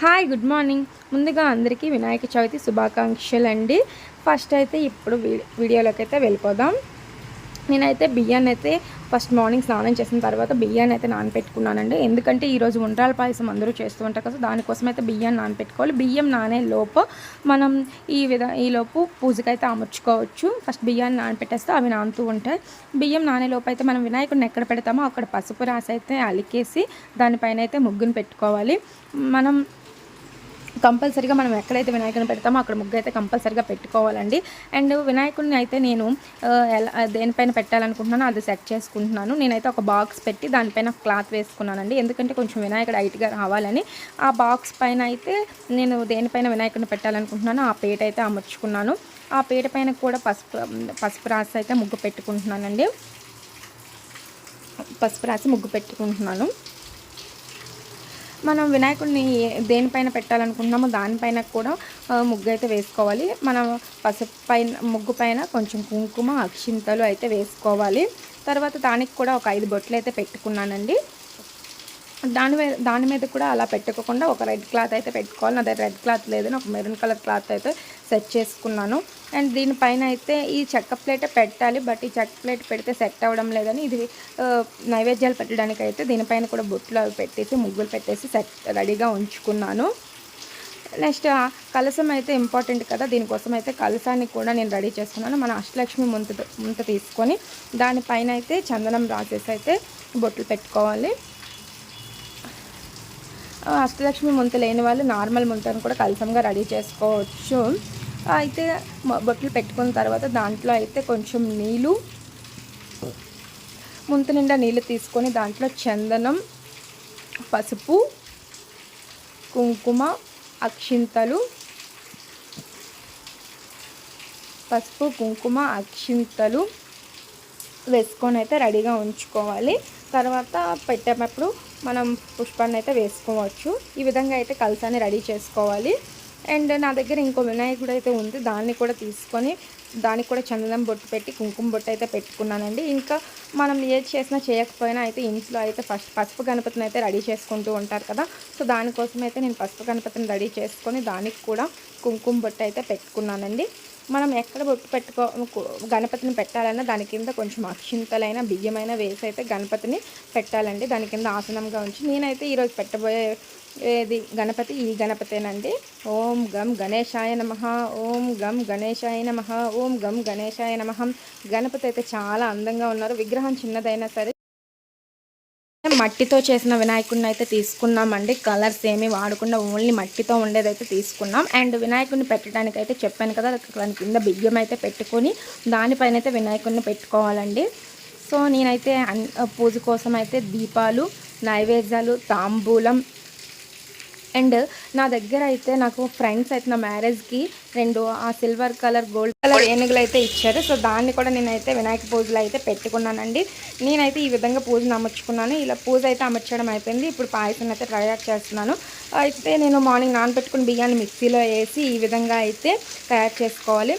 Hi good morning. ముందుగా అందరికీ వినాయక చవితి శుభాకాంక్షలు అండి ఫస్ట్ అయితే ఇప్పుడు వీడియోలోకి అయితే వెళ్ళిపోదాం. నేనైతే బియ్యాన్ని అయితే ఫస్ట్ మార్నింగ్ స్నానం చేసిన తర్వాత బియ్యాన్ని అయితే నానపెట్టుకున్నానండి. ఎందుకంటే ఈరోజు ఉండ్రాల పాయసం అందరూ చేస్తూ ఉంటారు కదా దానికోసం అయితే బియ్యాన్ని నానపెట్టుకోవాలి. బియ్యం నానే లోపు మనం ఈ విధ ఈ లోపు పూజకైతే అమర్చుకోవచ్చు. ఫస్ట్ బియ్యాన్ని నానపెట్టేస్తే అవి నానుతూ ఉంటాయి. బియ్యం నానే లోపు అయితే మనం వినాయకుడిని ఎక్కడ పెడతామో అక్కడ పసుపు రాసి అయితే అలికేసి దానిపైన అయితే ముగ్గుని పెట్టుకోవాలి. మనం కంపల్సరీగా మనం ఎక్కడైతే వినాయకుడిని పెడతామో అక్కడ ముగ్గు అయితే కంపల్సరీగా పెట్టుకోవాలండి. అండ్ వినాయకుడిని అయితే నేను ఎలా దేనిపైన పెట్టాలనుకుంటున్నానో అది సెట్ చేసుకుంటున్నాను. నేనైతే ఒక బాక్స్ పెట్టి దానిపైన క్లాత్ వేసుకున్నానండి. ఎందుకంటే కొంచెం వినాయకుడు హైట్గా రావాలని. ఆ బాక్స్ పైన అయితే నేను దేనిపైన వినాయకుడిని పెట్టాలనుకుంటున్నానో ఆ పేట అయితే అమర్చుకున్నాను. ఆ పేట పైన కూడా పసుపు పసుపు రాసి అయితే ముగ్గు పెట్టుకుంటున్నానండి. పసుపు రాసి ముగ్గు పెట్టుకుంటున్నాను. మనం వినాయకుడిని ఏ- దేనిపైన పెట్టాలనుకుంటున్నామో దానిపైన కూడా ముగ్గు అయితే వేసుకోవాలి. మనం పసుపు పైన ముగ్గు పైన కొంచెం కుంకుమ అక్షింతలు అయితే వేసుకోవాలి. తర్వాత దానికి కూడా ఒక ఐదు బొట్లు అయితే పెట్టుకున్నానండి. దాని మీద దాని మీద కూడా అలా పెట్టుకోకుండా ఒక రెడ్ క్లాత్ అయితే పెట్టుకోవాలి. నా దగ్గర రెడ్ క్లాత్ లేదని ఒక మెరూన్ కలర్ క్లాత్ అయితే సెట్ చేసుకున్నాను. అండ్ దీనిపైన అయితే ఈ చెక్క ప్లేట్ పెట్టాలి బట్ ఈ చెక్క ప్లేట్ పెడితే సెట్ అవ్వడం లేదని ఇది నైవేద్యాలు పెట్టడానికి అయితే దీనిపైన కూడా బొట్లు అవి పెట్టేసి ముగ్గులు పెట్టేసి సెట్ రెడీగా ఉంచుకున్నాను. నెక్స్ట్ ఆ కలసం అయితే ఇంపార్టెంట్ కదా దీనికోసం అయితే కలసాన్ని కూడా నేను రెడీ చేసుకున్నాను మన అష్టలక్ష్మి ముంత ముంత తీసుకొని దానిపైన అయితే చందనం రాసేసి అయితే బొట్లు పెట్టుకోవాలి. అష్టలక్ష్మి ముంత లేని వాళ్ళు నార్మల్ ముంతను కూడా కలసంగా రెడీ చేసుకోవచ్చు. అయితే బొట్లు పెట్టుకున్న తర్వాత దాంట్లో అయితే కొంచెం నీళ్ళు ముంత నిండా నీళ్ళు తీసుకొని దాంట్లో చందనం పసుపు కుంకుమ అక్షింతలు పసుపు కుంకుమ అక్షింతలు వేసుకొని అయితే రెడీగా ఉంచుకోవాలి. తర్వాత పెట్టేటప్పుడు మనం పుష్పాన్ని అయితే వేసుకోవచ్చు. ఈ విధంగా అయితే కలసాన్ని రెడీ చేసుకోవాలి. అండ్ నా దగ్గర ఇంకో వినాయకుడు అయితే ఉంది. దాన్ని కూడా తీసుకొని దానికి కూడా చందనం బొట్టు పెట్టి కుంకుమ బొట్టు అయితే పెట్టుకున్నానండి. ఇంకా మనం ఏది చేసినా చేయకపోయినా అయితే ఇంట్లో అయితే ఫస్ట్ పసుపు గణపతిని అయితే రెడీ చేసుకుంటూ ఉంటారు కదా. సో దానికోసం అయితే నేను పసుపు గణపతిని రెడీ చేసుకొని దానికి కూడా కుంకుమ బొట్టు అయితే పెట్టుకున్నానండి. మనం ఎక్కడ బొట్టు పెట్టుకో గణపతిని పెట్టాలన్నా దాని కింద కొంచెం అక్షింతలైన బియ్యమైన వేసి అయితే గణపతిని పెట్టాలండి. దాని కింద ఆసనంగా ఉంచి నేనైతే ఈరోజు పెట్టబోయే ఏది గణపతి ఈ గణపతేనండి. ఓం గం గణేశాయ నమ ఓం గం గణేశాయ నమ ఓం గం గణేశాయ నమ. గణపతి అయితే చాలా అందంగా ఉన్నారు. విగ్రహం చిన్నదైనా సరే మట్టితో చేసిన వినాయకుడిని అయితే తీసుకున్నామండి. కలర్స్ ఏమీ వాడకుండా ఓన్లీ మట్టితో ఉండేదైతే తీసుకున్నాం. అండ్ వినాయకుడిని పెట్టడానికి అయితే చెప్పాను కదా దాని కింద బియ్యం అయితే పెట్టుకొని దానిపైన అయితే వినాయకుడిని పెట్టుకోవాలండి. సో నేనైతే పూజ కోసం అయితే దీపాలు నైవేద్యాలు తాంబూలం అండ్ నా దగ్గర అయితే నాకు ఫ్రెండ్స్ అయితే నా మ్యారేజ్కి రెండు ఆ సిల్వర్ కలర్ గోల్డ్ కలర్ ఏనుగులు అయితే ఇచ్చారు. సో దాన్ని కూడా నేనైతే వినాయక పూజలు అయితే పెట్టుకున్నానండి. నేనైతే ఈ విధంగా పూజను అమర్చుకున్నాను. ఇలా పూజ అయితే అమర్చడం అయిపోయింది. ఇప్పుడు పాయసం అయితే తయారు చేస్తున్నాను. అయితే నేను మార్నింగ్ నానబెట్టుకుని బియ్యాన్ని మిక్సీలో వేసి ఈ విధంగా అయితే తయారు చేసుకోవాలి.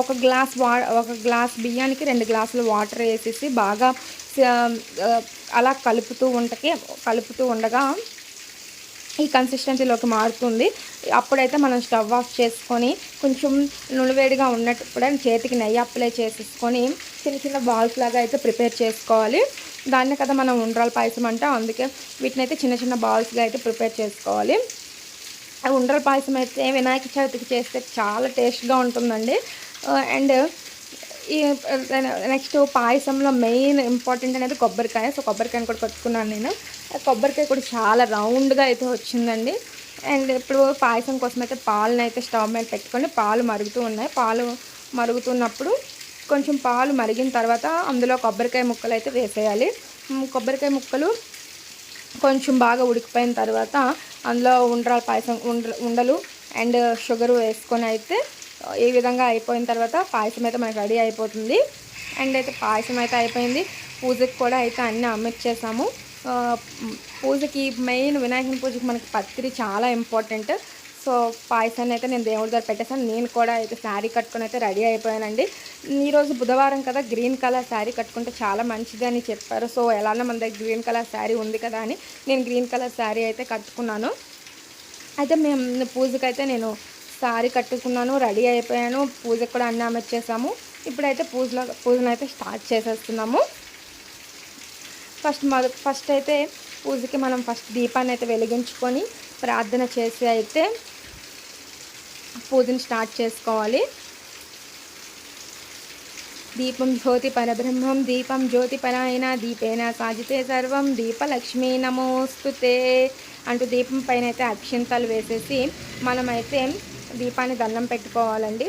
ఒక గ్లాస్ వా ఒక గ్లాస్ బియ్యానికి రెండు గ్లాసులు వాటర్ వేసేసి బాగా అలా కలుపుతూ ఉంటకి కలుపుతూ ఉండగా ఈ కన్సిస్టెన్సీలోకి మారుతుంది. అప్పుడైతే మనం స్టవ్ ఆఫ్ చేసుకొని కొంచెం నులివేడిగా ఉన్నప్పుడు చేతికి నెయ్యి అప్లై చేసేసుకొని చిన్న చిన్న బాల్స్ లాగా అయితే ప్రిపేర్ చేసుకోవాలి. దాన్ని కదా మనం ఉండ్రాల పాయసం అంటే. అందుకే వీటిని అయితే చిన్న చిన్న బాల్స్గా అయితే ప్రిపేర్ చేసుకోవాలి. ఆ ఉండ్రాల పాయసం అయితే వినాయక చవితికి చేస్తే చాలా టేస్ట్గా ఉంటుందండి. అండ్ నెక్స్ట్ పాయసంలో మెయిన్ ఇంపార్టెంట్ అనేది కొబ్బరికాయ. సో కొబ్బరికాయని కూడా కొట్టుకున్నాను నేను. కొబ్బరికాయ కూడా చాలా రౌండ్గా అయితే వచ్చిందండి. అండ్ ఇప్పుడు పాయసం కోసం అయితే పాలను అయితే స్టవ్ మీద పెట్టుకొని పాలు మరుగుతూ ఉన్నాయి. పాలు మరుగుతున్నప్పుడు కొంచెం పాలు మరిగిన తర్వాత అందులో కొబ్బరికాయ ముక్కలు అయితే వేసేయాలి. కొబ్బరికాయ ముక్కలు కొంచెం బాగా ఉడికిపోయిన తర్వాత అందులో ఉండ్రాల పాయసం ఉండ ఉండలు అండ్ షుగర్ వేసుకొని అయితే ఈ విధంగా అయిపోయిన తర్వాత పాయసం అయితే మనకి రెడీ అయిపోతుంది. అండ్ అయితే పాయసం అయితే అయిపోయింది. పూజకి కూడా అయితే అన్నీ అమ్మిచ్చేసాము పూజకి మెయిన్ వినాయకుని పూజకి మనకి పత్రి చాలా ఇంపార్టెంట్. సో పాయసాన్ని అయితే నేను దేవుడి దగ్గర పెట్టేసాను నేను కూడా అయితే శారీ కట్టుకొని అయితే రెడీ అయిపోయానండి. ఈరోజు బుధవారం కదా గ్రీన్ కలర్ శారీ కట్టుకుంటే చాలా మంచిది అని చెప్పారు. సో ఎలానో మన దగ్గర గ్రీన్ కలర్ శారీ ఉంది కదా అని నేను గ్రీన్ కలర్ శారీ అయితే కట్టుకున్నాను. అయితే మేము పూజకైతే నేను సారీ కట్టుకున్నాను రెడీ అయిపోయాను పూజకు కూడా అన్నం వచ్చేసాము ఇప్పుడైతే పూజలో పూజను అయితే స్టార్ట్ చేసేస్తున్నాము. ఫస్ట్ మొద ఫస్ట్ అయితే పూజకి మనం ఫస్ట్ దీపాన్ని అయితే వెలిగించుకొని ప్రార్థన చేసి అయితే పూజను స్టార్ట్ చేసుకోవాలి. దీపం జ్యోతి పరబ్రహ్మం దీపం జ్యోతి పరాయణ దీపేన సాజితే సర్వం దీపలక్ష్మీ నమోస్తుతే అంటూ దీపం పైన అయితే అక్షింతలు వేసేసి మనమైతే దీపాన్ని దండం పెట్టుకోవాలండి.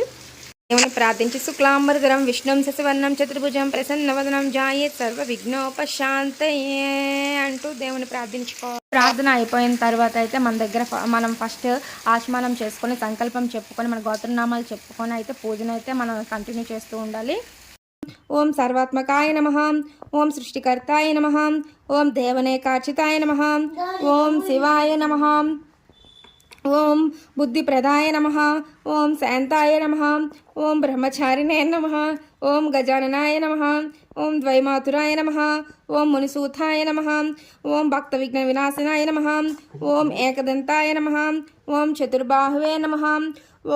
దేవుని ప్రార్థించి శుక్లాంబరధరం విష్ణుం శశివర్ణం చతుర్భుజం ప్రసన్నవదనం జాయే సర్వ విఘ్నోపశాంతయే అంటూ దేవుని ప్రార్థించుకో. ప్రార్థన అయిపోయిన తర్వాత అయితే మన దగ్గర మనం ఫస్ట్ ఆచమనం చేసుకొని సంకల్పం చెప్పుకొని మన గోత్రనామాలు చెప్పుకొని అయితే పూజను అయితే మనం కంటిన్యూ చేస్తూ ఉండాలి. ఓం సర్వాత్మకాయ నమ. ఓం సృష్టికర్తాయ నమ. ఓం దేవనేకార్చితాయ నమ. ఓం శివాయ నమ. ఓం బుద్ధి ప్రదాయ నమ ఓం శాంతాయ నమ ఓం బ్రహ్మచారిణే నమ ఓం గజాననాయ నమ ఓం ద్వైమాతురాయ నమ ఓం మునిసూతాయ నమ ఓం భక్త విఘ్న వినాశనాయ నమ ఓం ఏకదంతాయ నమ ఓం చతుర్బాహువే నమ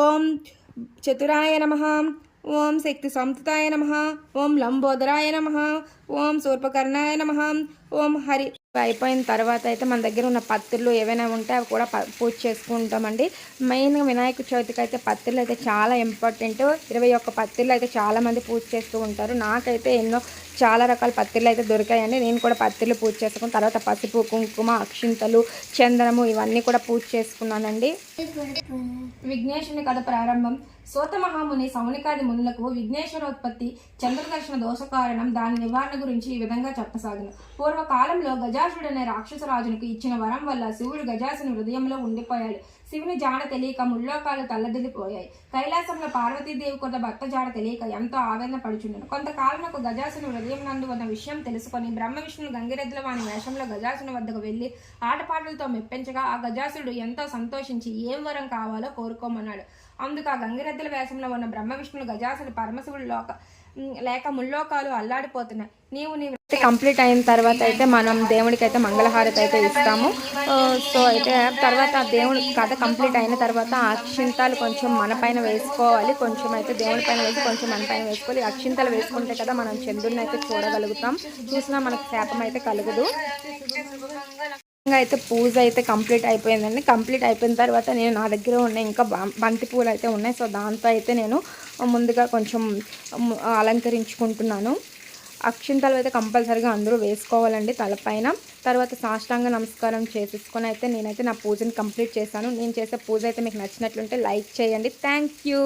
ఓం చతురాయ నమ ఓం శక్తి సంస్థాయ నమ ఓం లంబోదరాయ నమ ఓం సూర్పకర్ణాయ నమ ఓం హరి అయిపోయిన తర్వాత అయితే మన దగ్గర ఉన్న పత్తులు ఏవైనా ఉంటే అవి కూడా ప- పూజ చేసుకుంటామండి. మెయిన్గా వినాయక చవితికి అయితే పత్తులు అయితే చాలా ఇంపార్టెంట్. ఇరవై ఒక్క పత్తులు అయితే చాలామంది పూజ చేస్తూ ఉంటారు. నాకైతే ఎన్నో చాలా రకాల పత్తిళ్ళు అయితే దొరికాయండి. నేను కూడా పత్తిళ్ళు పూజ చేసుకున్న తర్వాత పసుపు కుంకుమ అక్షింతలు చందనము ఇవన్నీ కూడా పూజ చేసుకున్నానండి. విఘ్నేశుని కథ ప్రారంభం. సోత మహాముని సౌనికాది మునులకు విఘ్నేశ్వరోత్పత్తి చంద్రదర్శన దోష కారణం దాని నివారణ గురించి ఈ విధంగా చెప్పసాగిన. పూర్వకాలంలో గజా అనే రాక్షసరాజునికి ఇచ్చిన వరం వల్ల శివుడు గజాసుని హృదయంలో ఉండిపోయాడు. శివుని జాడ తెలియక ముల్లోకాలు తల్లదిల్లిపోయాయి. కైలాసంలో పార్వతీదేవి కొంత భర్త జాడ తెలియక ఎంతో ఆవేదన పడుచుండను. కొంతకాలంకు గజాసుని హృదయం నందు ఉన్న విషయం తెలుసుకొని బ్రహ్మ విష్ణువు గంగిరెద్దుల వాని వేషంలో గజాసుని వద్దకు వెళ్ళి ఆటపాటలతో మెప్పించగా ఆ గజాసుడు ఎంతో సంతోషించి ఏం వరం కావాలో కోరుకోమన్నాడు. అందుకు ఆ గంగిరెద్దుల వేషంలో ఉన్న బ్రహ్మ విష్ణువు గజాసులు పరమశివుడు లోక లేక ముల్లోకాలు అల్లాడిపోతున్నాయి. నీవు నీ వృత్తి కంప్లీట్ అయిన తర్వాత అయితే మనం దేవుడికి అయితే మంగళహారతి అయితే ఇస్తాము. సో అయితే తర్వాత దేవుడి కథ కంప్లీట్ అయిన తర్వాత అక్షింతాలు కొంచెం మన పైన వేసుకోవాలి. కొంచెం అయితే దేవుడి పైన వేసి కొంచెం మన పైన వేసుకోవాలి. అక్షింతలు వేసుకుంటే కదా మనం చంద్రుడిని అయితే చూడగలుగుతాం. చూసినా మనకు శాపం అయితే కలగదు. అయితే పూజ అయితే కంప్లీట్ అయిపోయిందండి. కంప్లీట్ అయిపోయిన తర్వాత నేను నా దగ్గర ఉన్న ఇంకా బంతి పూలు అయితే ఉన్నాయి. సో దాంతో అయితే నేను ముందుగా కొంచెం అలంకరించుకుంటున్నాను. అక్షింతలు అయితే కంపల్సరీగా అందరూ వేసుకోవాలండి తలపైన. తర్వాత సాష్టాంగ నమస్కారం చేసేసుకొని అయితే నేనైతే నా పూజని కంప్లీట్ చేశాను. నేను చేసే పూజ అయితే మీకు నచ్చినట్లుంటే లైక్ చేయండి. Thank you!